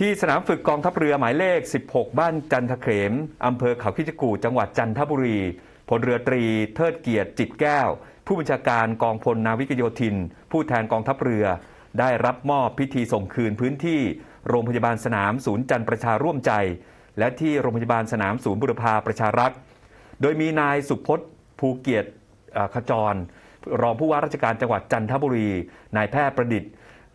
ที่สนามฝึกกองทัพเรือหมายเลข 16 บ้านจันทเขมอำเภอเขาคิจกูจังหวัดจันทบุรีพลเรือตรีเทิดเกียรติจิตแก้ว ผู้บัญชาการกองพลนาวิกโยธิน ผู้แทนกองทัพเรือ ได้รับมอบพิธีส่งคืนพื้นที่ โรงพยาบาลสนามศูนย์จันทร์ประชาร่วมใจ และที่โรงพยาบาลสนามศูนย์บุรพาประชารักษ์โดยมีนายสุพจน์ภูเกียรติขจร รองผู้ว่าราชการจังหวัดจันทบุรี นายแพทย์ประดิษฐ์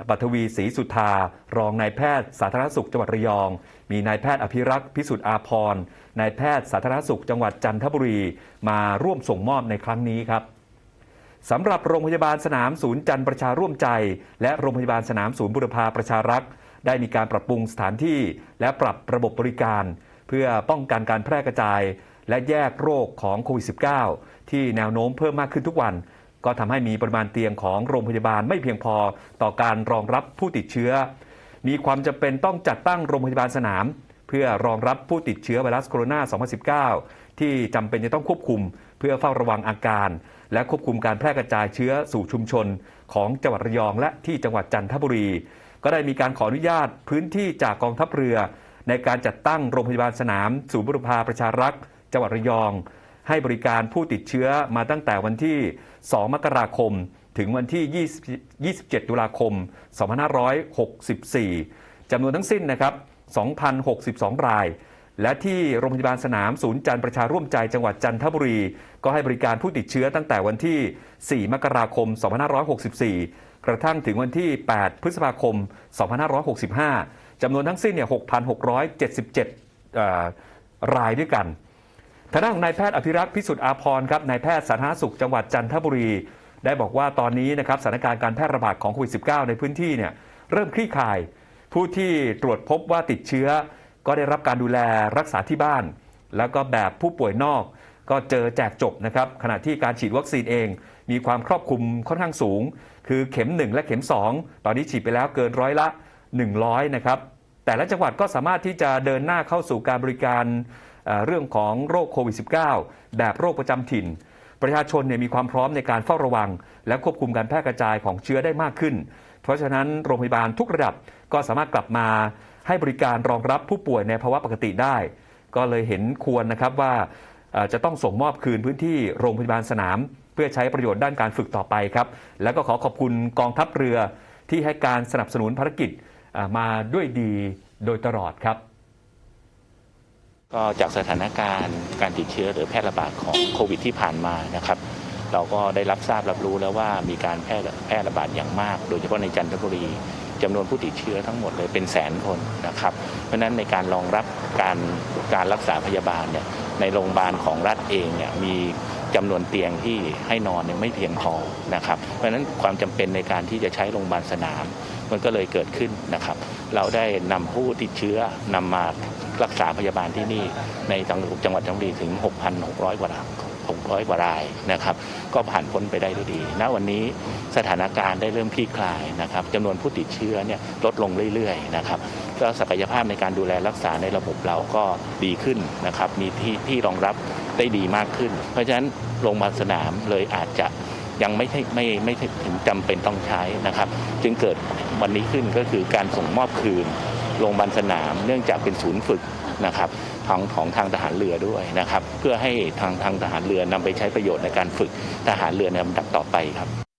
ปัทวีศรีสุธารองนายแพทย์สาธารณสุขจังหวัดระยอง มีนายแพทย์อภิรักษ์พิสุทธิ์อาพรนายแพทย์สาธารณสุขจังหวัดจันทบุรี มาร่วมส่งมอบในครั้งนี้ครับสำหรับโรงพยาบาลสนามศูนย์จันทร์ประชาร่วมใจ และโรงพยาบาลสนามศูนย์บุรพาประชารักษ์ได้มีการปรับปรุงสถานที่ และปรับระบบบริการ เพื่อป้องกันการแพร่กระจาย และแยกโรคของโควิด -19 ที่แนวโน้มเพิ่มมากขึ้นทุกวัน ก็ทำให้มีปริมาณเตียงของโรงพยาบาลไม่เพียงพอต่อการรองรับผู้ติดเชื้อ มีความจำเป็นต้องจัดตั้งโรงพยาบาลสนาม เพื่อรองรับผู้ติดเชื้อไวรัสโคโรนา 2019 ที่จำเป็นจะต้องควบคุม เพื่อเฝ้าระวังอาการ และควบคุมการแพร่กระจายเชื้อสู่ชุมชน ของจังหวัดระยองและที่จังหวัดจันทบุรี ก็ได้มีการขออนุญาตพื้นที่จากกองทัพเรือ ในการจัดตั้งโรงพยาบาลสนาม ศูนย์บุรพาประชารักษ์จังหวัดระยอง ให้บริการผู้ติดเชื้อมาตั้งแต่วันที่ 2 มกราคม ถึงวันที่ 27 ตุลาคม 2564 จำนวนทั้งสิ้นนะครับ 2,062 ราย และที่โรงพยาบาลสนามศูนย์จันทร์ประชาร่วมใจจังหวัดจันทบุรี ก็ให้บริการผู้ติดเชื้อตั้งแต่วันที่ 4 มกราคม 2564 กระทั่งถึงวันที่ 8 พฤษภาคม 2565 จำนวนทั้งสิ้นเนี่ย 6,677รายด้วยกัน ทางด้านของนายแพทย์อภิรักษ์พิสุทธิ์อาพรครับนายแพทย์สาธารณสุขจังหวัดจันทบุรี ได้บอกว่าตอนนี้นะครับสถานการณ์การแพร่ระบาดของโควิด -19 ในพื้นที่เนี่ยเริ่มคลี่คลาย ผู้ที่ตรวจพบว่าติดเชื้อ ก็ได้รับการดูแลรักษาที่บ้าน แล้วก็แบบผู้ป่วยนอก ก็เจอแจกจบนะครับขณะที่การฉีดวัคซีนเอง มีความครอบคลุมค่อนข้างสูง คือเข็ม 1 และเข็ม 2 ตอนนี้ฉีดไปแล้วเกินร้อยละ 100นะครับแต่ละจังหวัดก็สามารถที่จะเดินหน้าเข้าสู่การบริการ เรื่องของโรคโควิด -19 แบบโรคประจำถิ่น ประชาชนเนี่ยมีความพร้อมในการเฝ้าระวัง และควบคุมการแพร่กระจายของเชื้อได้มากขึ้น เพราะฉะนั้นโรงพยาบาลทุกระดับก็สามารถกลับมาให้บริการรองรับผู้ป่วยในภาวะปกติได้ ก็เลยเห็นควรนะครับว่าจะต้องส่งมอบคืนพื้นที่โรงพยาบาลสนาม เพื่อใช้ประโยชน์ด้านการฝึกต่อไปครับ แล้วก็ขอขอบคุณกองทัพเรือที่ให้การสนับสนุนภารกิจมาด้วยดีโดยตลอดครับ ก็จากสถานการณ์การติดเชื้อหรือแพร่ระบาดของโควิดที่ผ่านมานะครับ เราก็ได้รับทราบรับรู้แล้วว่ามีการแพร่แพร่ระบาดอย่างมาก โดยเฉพาะในจันทบุรีจำนวนผู้ติดเชื้อทั้งหมดเลยเป็นแสนคนนะครับ เพราะฉะนั้นในการรองรับการการรักษาพยาบาลเนี่ยในโรงพยาบาลของรัฐเองเนี่ยมี จำนวนเตียงที่ให้นอนไม่เพียงพอนะครับ เพราะฉะนั้นความจำเป็นในการที่จะใช้โรงพยาบาลสนาม มันก็เลยเกิดขึ้นนะครับ เราได้นำผู้ติดเชื้อนำมารักษาพยาบาลที่นี่ในจังหวัดจังหวัดจังหวัดถึง 6,600 กว่าราย 600 กว่ารายนะครับ ก็ผ่านพ้นไปได้ด้วยดีณวันนี้สถานการณ์ได้เริ่มคลี่คลายนะครับจำนวนผู้ติดเชื้อเนี่ยลดลงเรื่อยๆนะครับก็ศักยภาพในการดูแลรักษาในระบบเราก็ดีขึ้นนะครับ มีที่ที่รองรับได้ดีมากขึ้น เพราะฉะนั้นโรงพยาบาลสนามเลยอาจจะยังไม่ใช่ไม่ไม่ถึงจำเป็นต้องใช้นะครับ จึงเกิดวันนี้ขึ้นก็คือการส่งมอบคืนโรงพยาบาลสนาม เนื่องจากเป็นศูนย์ฝึกนะครับ ของของทางทหารเรือด้วยนะครับ เพื่อให้ทางทางทหารเรือนำไปใช้ประโยชน์ในการฝึกทหารเรือในลำดับต่อไปครับ